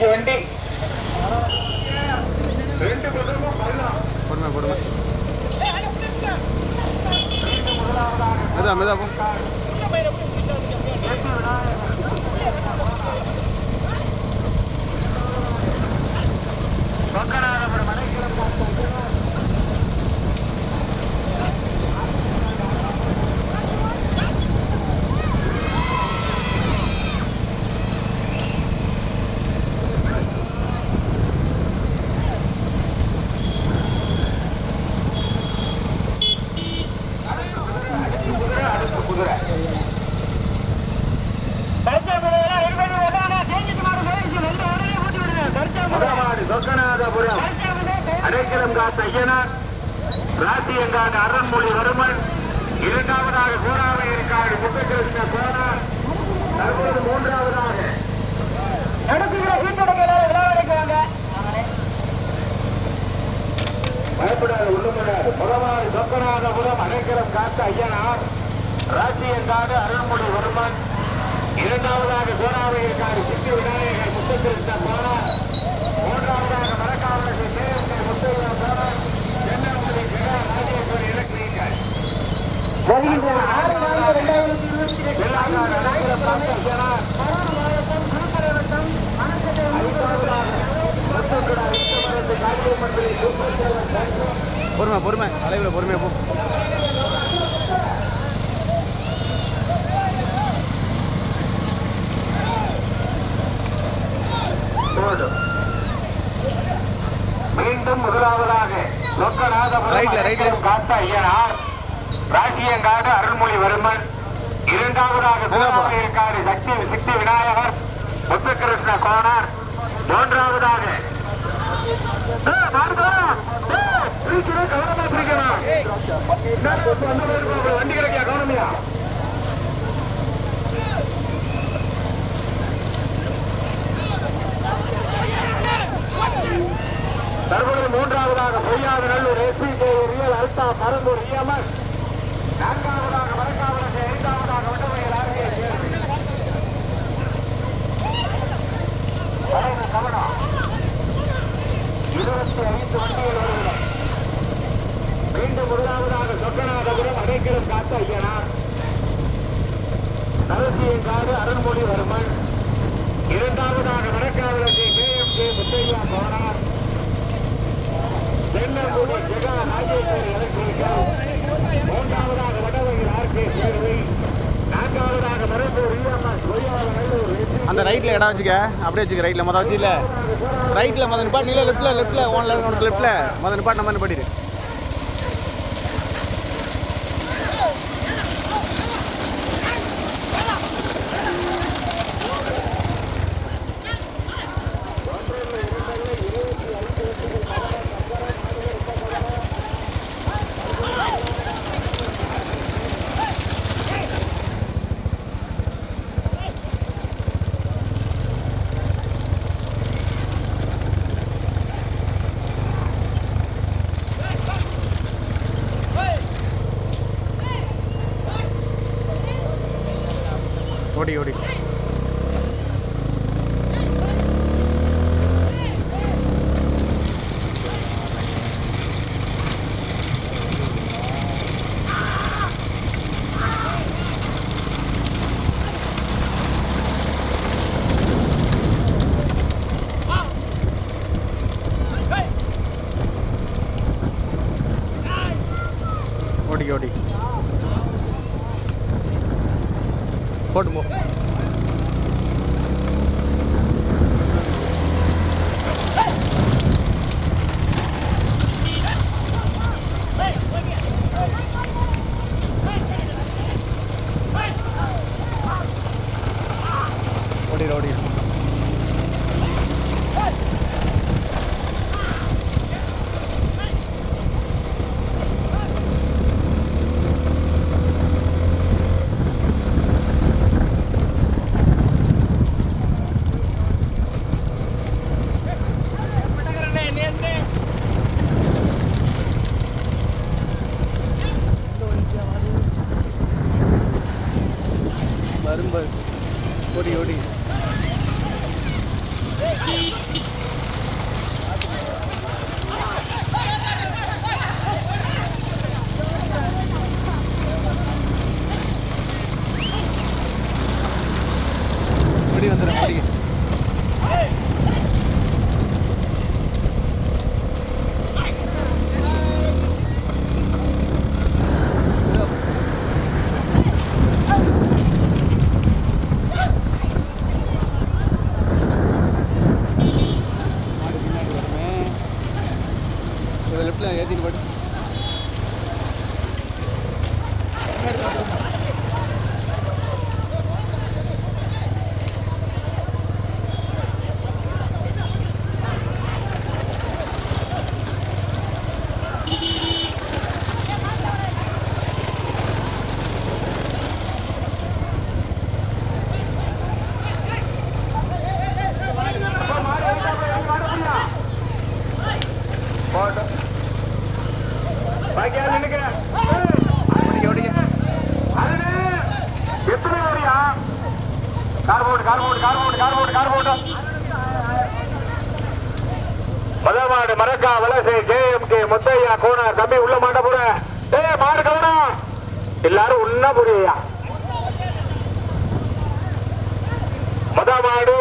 చేయండి మెదా మెదా ராசியங்காடு அருண்மொழி வருமன் இரண்டாவதாக கோராவையர்காடு முத்தகிருஷ்ண கோனார் தற்போது மூன்றாவதாக. பயப்படாத உள்ளுமனார் முதலாவது சொக்கநாதபுரம் அடைக்கலம் காத்த ஐயனார். ராசியங்காடு அருண்மொழி வருமன் இரண்டாவதாக கோராவையர்காடு சித்தி விநாயகர் முத்தகிருஷ்ண கோனார் மூன்றாவதாக மரக்காவலர் கேஎஸ்கே முத்தையா கோனார் சென்னமதி ஜெயா ராஜேஸ்வரி எலக்ட்ரிக்கல் பொறுமை பொறுமை தலைவில் பொறுமையாக போ மீண்டும் முதலாவதாக ரைட்ல. காத்த ஐயனார் ராசியங்காடு அருள்மொழிவர்மன் இரண்டாவதாக. சூறாவளியங்காடு சக்தி சித்தி விநாயகர் முத்துகிருஷ்ண கோணர் மூன்றாவதாக ஏய், வண்டி கிடைக்கா கவனமியா தற்பொழுது மூன்றாவதாக பொய்யாத நல்லூர் எஸ்பி ரியல் அல்தா பரந்தூர் இஎம்எஸ் இருபத்தி ஐந்து வண்டிகள் வருகிறது மீண்டும் முதலாவதாக சொக்கநாதபுரம் அடைக்கலம் காத்த ஐயனார் நரசியங்காடு அருண்மொழிவர்மன் இரண்டாவதாக வடக்காவலத்தை K M K Muthaiya Konar Thennangudi Jega Rajeswari electrical மூன்றாவதாக வடவயில் ஆர் கே சேர்வை நான்காவதாக மரப்பூர் ஈரம்மா பொய்யாத நல்லூர் அந்த ரைட்டில் இடம் வச்சுக்க. அப்படியே வச்சுக்க ரைட்டில் மொதல் வச்சு இல்லை ரைட்டில் மொதல் நிப்பாட்டு. இல்லை லெஃப்ட்டில் லெஃப்ட்டில் ஓனில் உனக்கு லெஃப்ட்டில் மொதல் நிப்பாட்டு நம்ம நிப்பாட்டிடு. போட்டு போ. மதமாடு மரக்கா வலசை கேஎம் கே முத்தையா கோனார் தம்பி உள்ள மாட்ட போற ஏய் மாடு கவனா. எல்லாரும் உன்ன புரியா மதமாடு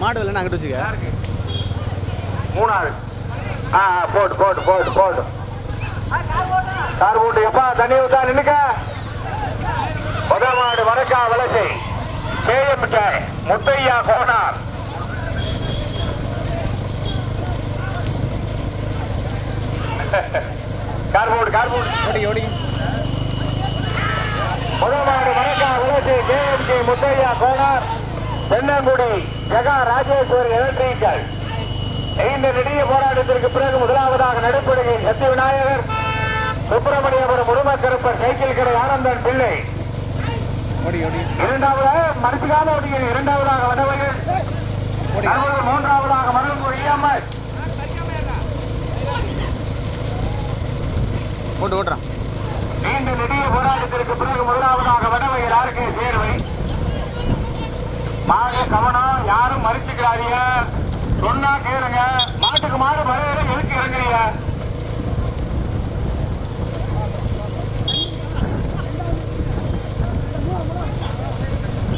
மாடு. இல்லைன்னா அங்கிட்டு வச்சுக்க மூணாவது ஆ போட்டு போட்டு போட்டு போட்டு கார் போட்டு எப்பா தண்ணி ஊத்தா நின்னுக்க. மதமாடு மரக்கா வலசை கேஎம் கே முத்தையா கோனார் கார் போடு கார் போடு ஓடிக்க ஓடிக்க முதல்மாடு வணக்கா கேஎம்கே முத்தையா கோனார் தென்னங்குடி ஜெகா ராஜேஸ்வரி எலக்ட்ரிக்கல் நீண்ட நெடிய போராட்டத்திற்கு பிறகு முதலாவதாக நடுப்படுகை சத்ய விநாயகர் சுப்பிரமணியபுரம் முருமக்கருப்பர் சைக்கிள் கடை ஆனந்தன் பிள்ளை. இரண்டாவதாக மனசுக்காக ஓடிய இரண்டாவதாக வடவையில் மூன்றாவதாக மருங்கூர் இஎம்ஐ போட்டு ஓட்டுறான். நீண்ட நெடிய போராட்டத்திற்கு பிறகு முதலாவதாக வடவையில் ஆர்கே சேர்வை. மாடு கவனம் யாரும் மறுத்துக்கிறாதீங்க. சொன்னா கேளுங்க. மாட்டுக்கு மாடு வரையில எதுக்கு இறங்குறீங்க?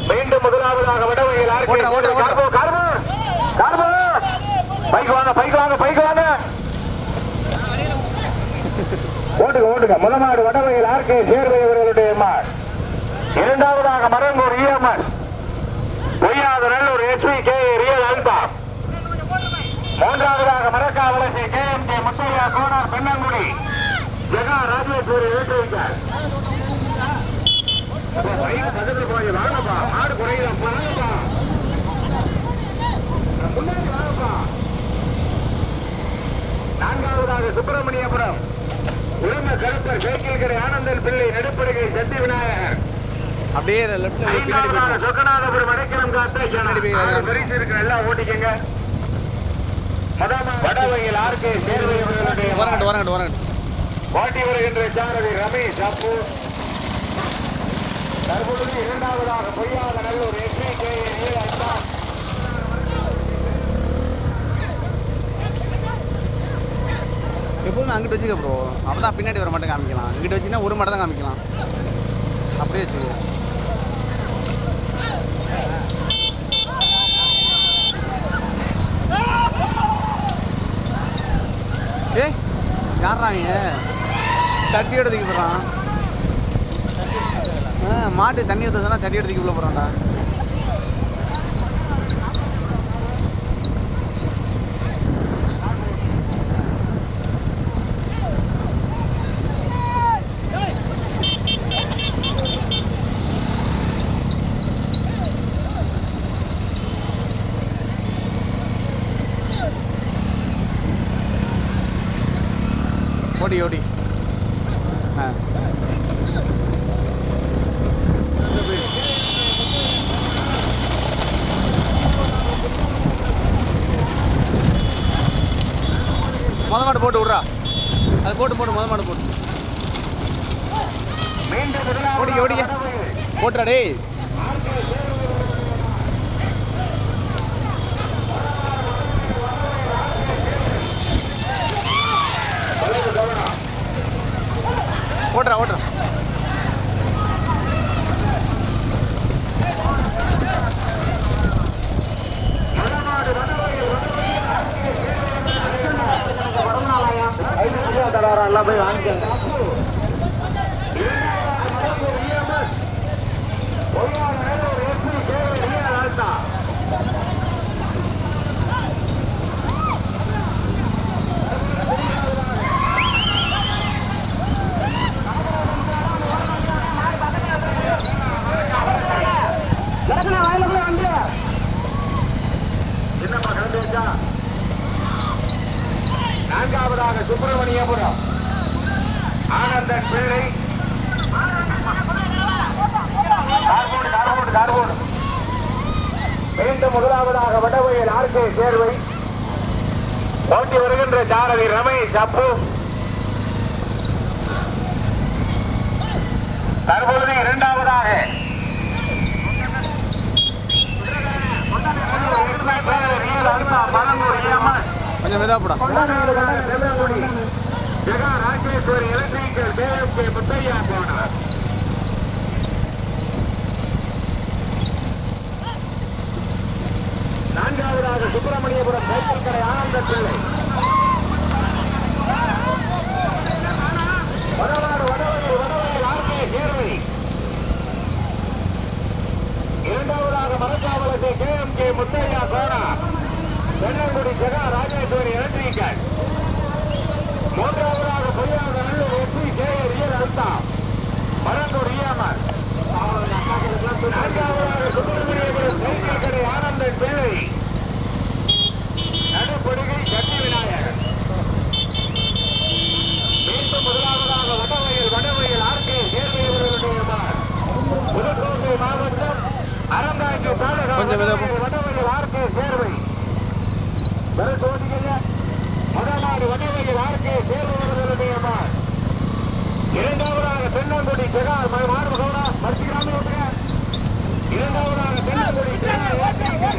மீண்டும் முதலாவதாக வடவையில் ஆர்கே ஓட்டுறா, ஓட்டுறா, ஓட்டுறா. கார்போ கார்போ கார்போ பைக் வாங்க பைக் வாங்க பைக் வாங்க. ஓட்டுங்க ஓட்டுங்க முதமாடு வடவையில் ஆர்கே சேர்வை அவர்களுடைய மார் இரண்டாவதாக Marangur EMS Poyyatha Nallur SV K real alpha மூன்றாவதாக மரக்காவலசி K M K Muthaiya Konar Pennangudi. Jega Rajeswari வேட்டைக்கார் வாங்கப்பா மாடு குறையுதா வாங்கப்பா முன்னாடி வாங்கப்பா நான்காவதாக சுப்பிரமணியபுரம். சைக்கிள் கடை ஆனந்தன் பிள்ளை நடுப்படுகை சத்தி விநாயகர். அப்படியே லெஃப்ட்டில் பின்னாடி சொக்கநாதபுரம் அடைக்கலம் காத்த பரிசு இருக்கிற எல்லாம் ஓட்டிக்கங்க. வடவையில் ஆர்கே சேர்வை அவர்களுடைய வரங்கட்டு வரங்கட்டு வரங்கட்டு ஓட்டி வருகின்ற சாரதி ரமேஷ் அப்பு. தற்பொழுது இரண்டாவதாக பொய்யாத நல்லூர் எஸ்வி கே எப்பவுமே அங்கிட்டு வச்சுக்க ப்ரோ அப்போ தான் பின்னாடி வர மட்டும் காமிக்கலாம். இங்கிட்ட வச்சுன்னா ஒரு மட்டும் தான் காமிக்கலாம். அப்படியே வச்சுக்கோ. ஏய் யாரா அவன் தட்டி எடுத்துக்க போகிறான் ஆ மாட்டு தண்ணி ஊற்றுறதுனா தட்டியோட தூக்கி எடுத்துக்க உள்ள போகிறான்டா ஓடி ஓடி. ஆ. மொத மாடு போட்டு விட்றா. அது போட்டு போட்டு மொத மாடு போட்டு. ஓடிக்க, ஓடிக்க. போட்டுறா டேய் ஓட்டுறா ஓட்டுறா எல்லாம் போய் வாங்கிக்கங்க மாவட்டா நான்காவதாக சுப்பிரமணியபுரம் பேரை. கார்போடு கார்போடு மீண்டும் முதலாவதாக வடவையில் ஆர்கே சேர்வை. ஓட்டி வருகின்ற சாரதி ரமேஷ் அப்பு. தற்பொழுது இரண்டாவதாக. கொஞ்சம் மெதுவா போடா. ஜெகா ராஜேஸ்வரி எலக்ட்ரிக்கல் பேஎம்கே முத்தையா போனார் நான்காவதாக சுப்பிரமணியபுரம் சைக்கிள் கடை ஆனந்த பிள்ளை வடவாடு வடவழி வடவழி ஆர்கே சேர்வை இரண்டாவதாக மரக்காவலத்தை கே எம் கே முத்தையா சோனா தென்னங்குடி ஜெகா ராஜேஸ்வரி எலக்ட்ரிக்கல் மூன்றாவதாக பொய்யாக நல்லூர் எஸ்பி கே ரியல் அல்தா மரங்கூர் இயமர் நான்காவதாக சுப்பிரமணியபுரம் சைக்கிள் கடை ஆனந்தன் பிள்ளை. நடுப்பொடுகை சக்தி விநாயகர். மீண்டும் முதலாவதாக வடவயல் வடவயல் ஆர்கே சேர்வையவர்களுடைய மார். புதுக்கோட்டை மாவட்டம் அறந்தாங்கி தாலுகா. வடவயல் ஆர்கே சேர்வை முதலாவது வடவயல் வாழ்க்கையை சேர்வையவர்களுடைய மார். இரண்டாவதாக தென்னங்குடி ஜெகார் மார்பு மறுக்கிறாமல் இரண்டாவதாக தென்னங்குடி ஜெகார்